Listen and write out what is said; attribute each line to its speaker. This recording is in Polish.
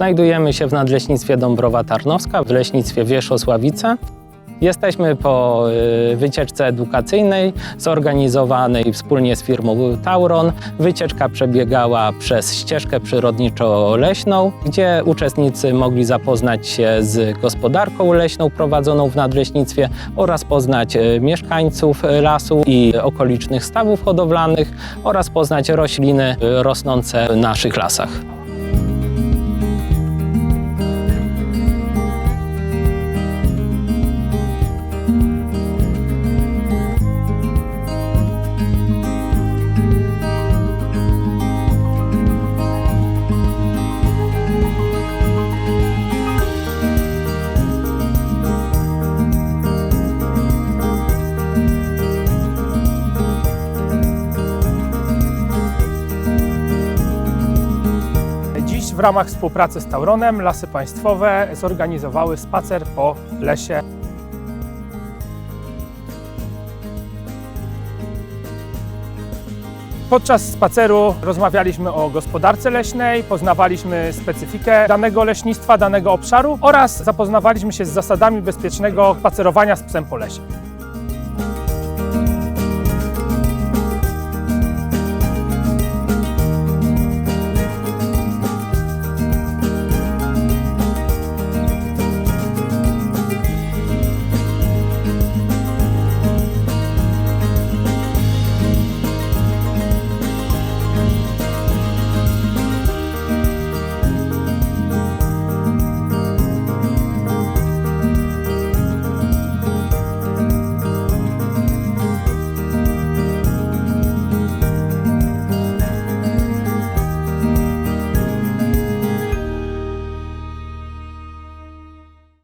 Speaker 1: Znajdujemy się w Nadleśnictwie Dąbrowa Tarnowska, w Leśnictwie Wierzchosławice. Jesteśmy po y, wycieczce edukacyjnej zorganizowanej wspólnie z firmą Tauron. Wycieczka przebiegała przez ścieżkę przyrodniczo-leśną, gdzie uczestnicy mogli zapoznać się z gospodarką leśną prowadzoną w nadleśnictwie oraz poznać y, mieszkańców lasu i okolicznych stawów hodowlanych oraz poznać rośliny y, rosnące w naszych lasach.
Speaker 2: W ramach współpracy z Tauronem Lasy Państwowe zorganizowały spacer po lesie. Podczas spaceru rozmawialiśmy o gospodarce leśnej, poznawaliśmy specyfikę danego leśnictwa, danego obszaru oraz zapoznawaliśmy się z zasadami bezpiecznego spacerowania z psem po lesie.